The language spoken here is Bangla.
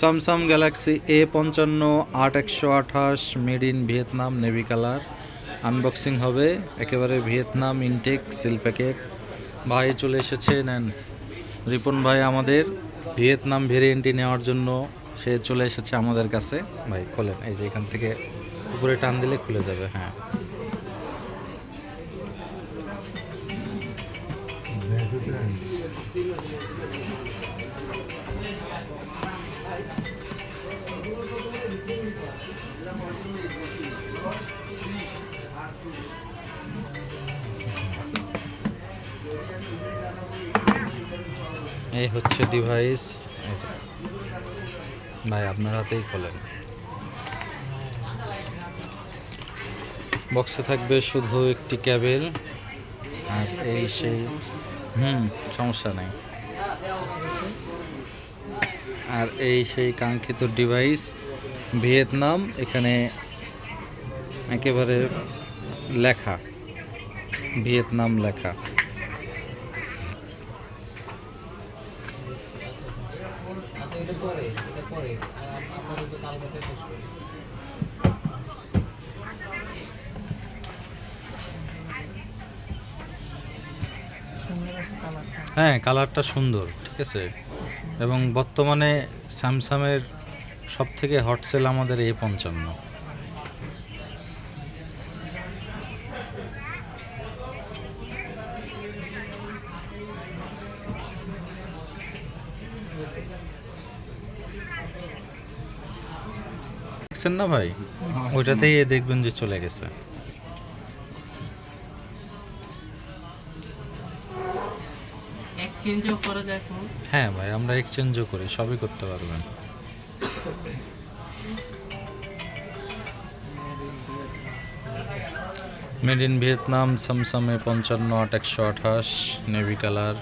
স্যামসাং গ্যালাক্সি এ পঞ্চান্ন আট একশো আঠাশ made in Vietnam navy colour unboxing হবে, একেবারে ভিয়েতনাম ইনটেক সিল প্যাকেট ভাই চলে এসেছে, নেন। রিপন ভাই আমাদের ভিয়েতনাম ভেরিয়েন্টটি নেওয়ার জন্য সে চলে এসেছে আমাদের কাছে। ভাই, খোলেন, এই যে এখান থেকে উপরে টান দিলে খুলে যাবে হ্যাঁ। এই হচ্ছে ডিভাইস ভাই, আপনার হাতেই খোলেন। বক্সে থাকবে শুধু একটি ক্যাবেল আর এই সেই হুম, সমস্যা নেই। আর এই সেই কাঙ্ক্ষিত ডিভাইস ভিয়েতনাম, এখানে একেবারে লেখা। ভিয়েতনাম লেখা। হ্যাঁ কালারটা সুন্দর, ঠিক আছে? এবং বর্তমানে স্যামসাংয়ের সব থেকে হট সেল আমাদের এ পঞ্চান্ন। দেখছেন না ভাই? ওইটাতেই দেখবেন যে চলে গেছে। এক্সচেঞ্জও করা যায় ফোন হ্যাঁ ভাই আমরা এক্সচেঞ্জও করি সবই করতে পারবেন। মেড ইন ভিয়েতনাম স্যামসাংয়ে পঞ্চান্ন আট একশো আঠাশ নেভি কালার